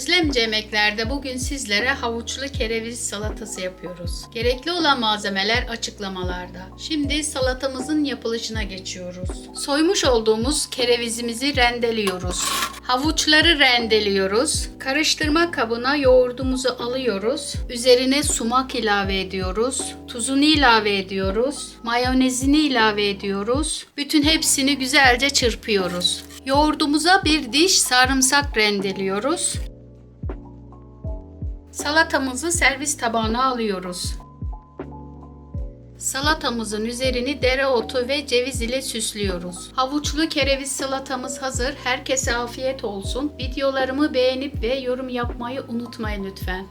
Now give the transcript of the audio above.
Özlemci yemeklerde bugün sizlere havuçlu kereviz salatası yapıyoruz. Gerekli olan malzemeler açıklamalarda. Şimdi salatamızın yapılışına geçiyoruz. Soymuş olduğumuz kerevizimizi rendeliyoruz. Havuçları rendeliyoruz. Karıştırma kabına yoğurdumuzu alıyoruz. Üzerine sumak ilave ediyoruz. Tuzunu ilave ediyoruz. Mayonezini ilave ediyoruz. Bütün hepsini güzelce çırpıyoruz. Yoğurdumuza bir diş sarımsak rendeliyoruz. Salatamızı servis tabağına alıyoruz. Salatamızın üzerini dereotu ve ceviz ile süslüyoruz. Havuçlu kereviz salatamız hazır. Herkese afiyet olsun. Videolarımı beğenip ve yorum yapmayı unutmayın lütfen.